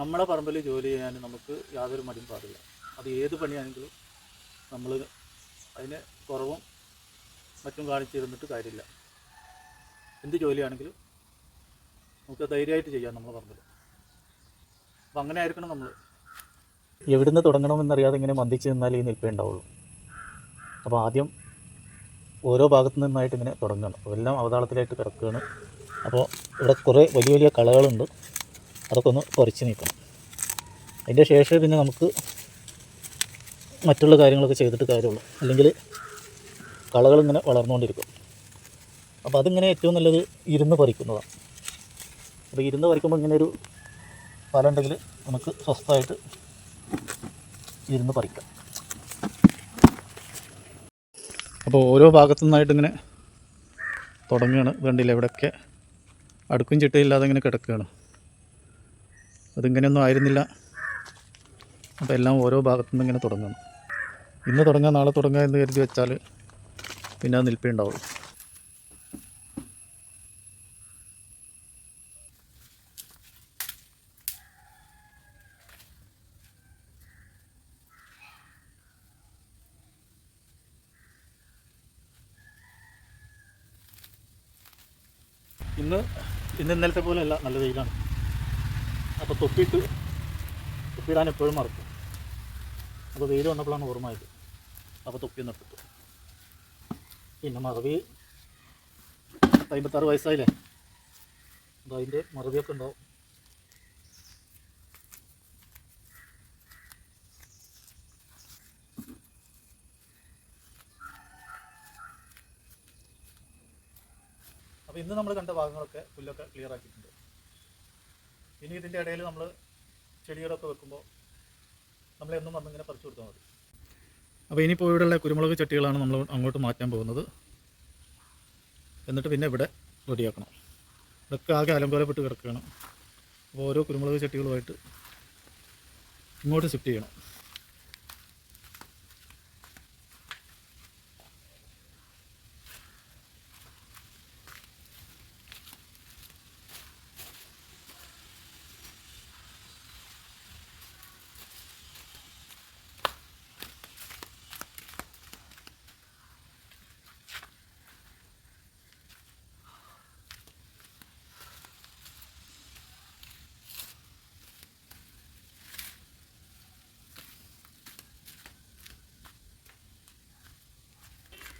നമ്മുടെ പറമ്പിൽ ജോലി ചെയ്യാൻ നമുക്ക് യാതൊരു മടിയും പാടില്ല. അത് ഏത് പണിയാണെങ്കിലും നമ്മൾ അതിന് കുറവും മറ്റും കാണിച്ചിരുന്നിട്ട് കാര്യമില്ല. എന്ത് ജോലിയാണെങ്കിലും നമുക്ക് ധൈര്യമായിട്ട് ചെയ്യാം നമ്മളെ പറമ്പിൽ അപ്പം അങ്ങനെ ആയിരിക്കണം നമ്മൾ എവിടുന്ന് തുടങ്ങണമെന്നറിയാതെ ഇങ്ങനെ മന്ദിച്ച് നിന്നാൽ ഈ നിൽപ്പേ ഉണ്ടാവുള്ളൂ. അപ്പോൾ ആദ്യം ഓരോ ഭാഗത്തു നിന്നായിട്ട് ഇങ്ങനെ തുടങ്ങണം. എല്ലാം അവതാളത്തിലായിട്ട് കിടക്കുകയാണ്. അപ്പോൾ ഇവിടെ കുറേ വലിയ വലിയ കളകളുണ്ട്. അതൊക്കെ ഒന്ന് കുറച്ച് നീക്കണം അതിന്റെ ശേഷം പിന്നെ നമുക്ക് മറ്റുള്ള കാര്യങ്ങളൊക്കെ ചെയ്തിട്ട് കാര്യമുള്ളൂ. അല്ലെങ്കിൽ കളകൾ ഇങ്ങനെ വളർന്നുകൊണ്ടിരിക്കും. അപ്പോൾ അതിങ്ങനെ ഏറ്റവും നല്ലത് ഇരുന്ന് പറിക്കുന്നതാണ്. അപ്പോൾ ഇരുന്ന് പറിക്കുമ്പോൾ ഇങ്ങനെ ഒരു ഫലം ഉണ്ടെങ്കിൽ നമുക്ക് സ്വസ്ഥമായിട്ട് ഇരുന്ന് പറിക്കാം. അപ്പോൾ ഓരോ ഭാഗത്തു നിന്നായിട്ട് ഇങ്ങനെ തുടങ്ങുകയാണ്. കണ്ടില്ല? ഇവിടെയൊക്കെ അടുക്കും ചിട്ടയില്ലാതെ ഇങ്ങനെ കിടക്കുകയാണ്. അതിങ്ങനെയൊന്നും ആയിരുന്നില്ല. അപ്പോൾ എല്ലാം ഓരോ ഭാഗത്തു നിന്ന് ഇങ്ങനെ തുടങ്ങണം ഇന്ന് തുടങ്ങാം നാളെ തുടങ്ങാം എന്ന് കരുതി വെച്ചാൽ പിന്നെ അത് നിൽപ്പേ ഉണ്ടാവുള്ളൂ ഇന്ന് ഇന്ന് ഇന്നലത്തെ പോലെ അല്ല നല്ല വെയിലാണ്. അപ്പോൾ തൊപ്പിയിട്ട് തൊപ്പിയിടാൻ എപ്പോഴും മറക്കും. അപ്പോൾ വെയിൽ വന്നപ്പോഴാണ് ഓർമ്മയത്. അപ്പോൾ തൊപ്പി നട്ടിട്ടു പിന്നെ മറവി അമ്പത്താറ് വയസ്സായില്ലേ? അപ്പോൾ അതിന്റെ മറവിയൊക്കെ ഉണ്ടാവും. അപ്പോൾ ഇന്ന് നമ്മൾ കണ്ട ഭാഗങ്ങളൊക്കെ പുല്ലൊക്കെ ക്ലിയർ ആക്കിയിട്ടുണ്ട്. ഇനി ഇതിന്റെ ഇടയിൽ നമ്മൾ ചെടികളൊക്കെ വെക്കുമ്പോൾ നമ്മൾ എന്നും വന്നിങ്ങനെ പറിച്ചു കൊടുത്താൽ മതി. അപ്പോൾ ഇനിയിപ്പോൾ ഇവിടെയുള്ള കുരുമുളക് ചട്ടികളാണ് നമ്മൾ അങ്ങോട്ട് മാറ്റാൻ പോകുന്നത്. എന്നിട്ട് പിന്നെ ഇവിടെ റെഡിയാക്കണം. ഇതൊക്കെ ആകെ അലങ്കോലപ്പെട്ട് കിടക്കുകയാണ്. അപ്പോൾ ഓരോ കുരുമുളക് ചട്ടികളുമായിട്ട് ഇങ്ങോട്ട് ഷിഫ്റ്റ് ചെയ്യണം.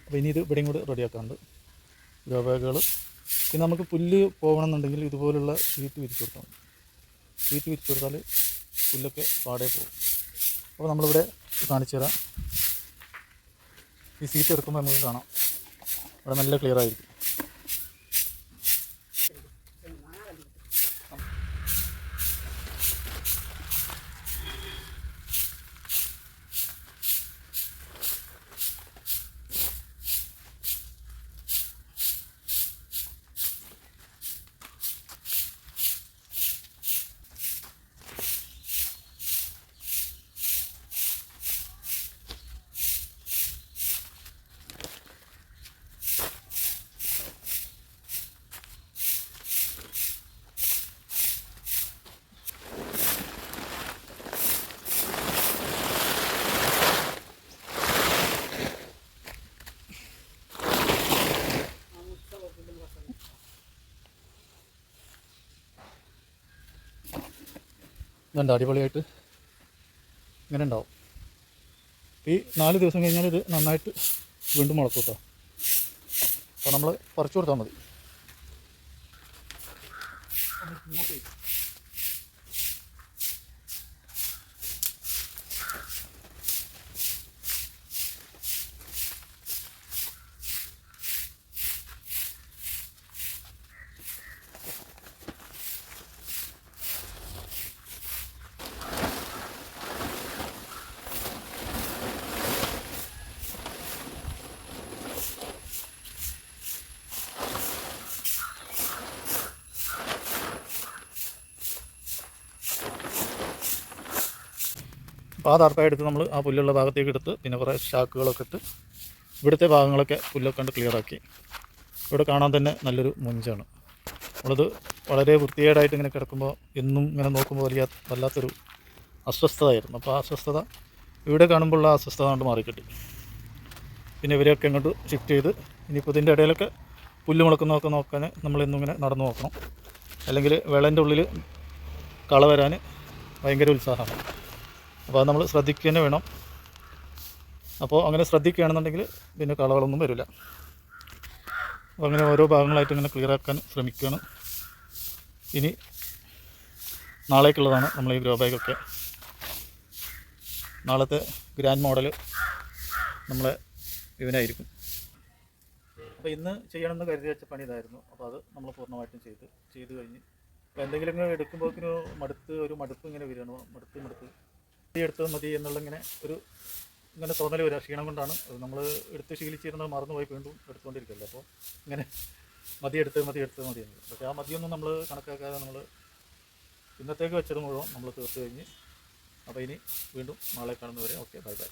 അപ്പോൾ ഇനി ഇത് ഇവിടെയും കൂടി റെഡിയാക്കാറുണ്ട് ഗ്രോ ബാഗുകൾ പിന്നെ നമുക്ക് പുല്ല് പോകണമെന്നുണ്ടെങ്കിൽ ഇതുപോലുള്ള ഷീറ്റ് വിരിച്ചു കൊടുക്കണം. ഷീറ്റ് വിരിച്ചു കൊടുത്താൽ പുല്ലൊക്കെ പാടെ പോകും. അപ്പോൾ നമ്മളിവിടെ കാണിച്ചു തരാം. ഈ സീറ്റ് എടുക്കുമ്പോൾ നമുക്ക് കാണാം. അവിടെ നല്ല ക്ലിയർ ആയിരിക്കും. ഇതുണ്ട് അടിപൊളിയായിട്ട്. ഇങ്ങനെ ഉണ്ടാവും. ഈ നാല് ദിവസം കഴിഞ്ഞാൽ ഇത് നന്നായിട്ട് വീണ്ടും മുളക്കും കേട്ടോ. അപ്പോൾ നമ്മൾ പറിച്ചു കൊടുത്താൽ മതി. അപ്പോൾ ആ തർപ്പ എടുത്ത് നമ്മൾ ആ പുല്ലുള്ള ഭാഗത്തേക്ക് എടുത്ത് പിന്നെ കുറേ ഷാക്കുകളൊക്കെ ഇട്ട് ഇവിടുത്തെ ഭാഗങ്ങളൊക്കെ പുല്ലൊക്കെ കണ്ട് ക്ലിയർ ആക്കി. ഇവിടെ കാണാൻ തന്നെ നല്ലൊരു മുഞ്ചാണ്. നമ്മളത് വളരെ വൃത്തികേടായിട്ട് ഇങ്ങനെ കിടക്കുമ്പോൾ എന്നും ഇങ്ങനെ നോക്കുമ്പോൾ വലിയ വല്ലാത്തൊരു അസ്വസ്ഥതയായിരുന്നു. അപ്പോൾ ആ അസ്വസ്ഥത ഇവിടെ കാണുമ്പോൾ ഉള്ള അസ്വസ്ഥത കൊണ്ട് മാറിക്കിട്ടി. പിന്നെ ഇവരെയൊക്കെ ഇങ്ങോട്ട് ഷിഫ്റ്റ് ചെയ്ത് ഇനിയിപ്പോൾ ഇതിന്റെ ഇടയിലൊക്കെ പുല്ല് മുളക്കുന്നതൊക്കെ നോക്കാൻ നമ്മളെന്നും ഇങ്ങനെ നടന്നു നോക്കണം. അല്ലെങ്കിൽ വിളന്റെ ഉള്ളിൽ കള വരാൻ ഭയങ്കര ഉത്സാഹമാണ്. അപ്പോൾ അത് നമ്മൾ ശ്രദ്ധിക്കുക തന്നെ വേണം. അപ്പോൾ അങ്ങനെ ശ്രദ്ധിക്കുകയാണെന്നുണ്ടെങ്കിൽ പിന്നെ കളകളൊന്നും വരില്ല. അപ്പോൾ അങ്ങനെ ഓരോ ഭാഗങ്ങളായിട്ട് ഇങ്ങനെ ക്ലിയർ ആക്കാൻ ശ്രമിക്കുകയാണ്. ഇനി നാളേക്കുള്ളതാണ് നമ്മൾ ഈ ഗ്രോ ബാഗൊക്കെ നാളത്തെ ഗ്രാൻഡ് മോഡൽ നമ്മളെ ഇവനായിരിക്കും. അപ്പോൾ ഇന്ന് ചെയ്യണമെന്ന് കരുതി വെച്ച പണി ഇതായിരുന്നു. അപ്പോൾ അത് നമ്മൾ പൂർണമായിട്ടും ചെയ്ത് ചെയ്ത് കഴിഞ്ഞ്. എന്തെങ്കിലും ഇങ്ങനെ എടുക്കുമ്പോഴേക്കിനും മടുത്ത് ഒരു മടുപ്പ് ഇങ്ങനെ വരികയാണ്. മടുത്ത് മടുത്ത്. എടുത്തത് മതി എന്നുള്ള ഇങ്ങനെ ഒരു ഇങ്ങനെ തോന്നൽ വരിക ക്ഷീണം കൊണ്ടാണ്. നമ്മൾ എടുത്ത് ശീലിച്ചിരുന്നത് മറന്നുപോയി വീണ്ടും എടുത്തുകൊണ്ടിരിക്കുകയല്ലേ അപ്പോൾ ഇങ്ങനെ മതി എടുത്ത് മതി എടുത്ത് മതി എന്നുള്ളത് പക്ഷേ ആ മതിയൊന്നും നമ്മൾ കണക്കാക്കാതെ നമ്മൾ ഇന്നത്തേക്ക് വെച്ചത് മുഴുവൻ നമ്മൾ തീർത്ത് കഴിഞ്ഞ്. അപ്പോൾ ഇനി വീണ്ടും നാളെ കാണുന്നവരെ ഓക്കെ ബൈ ബൈ.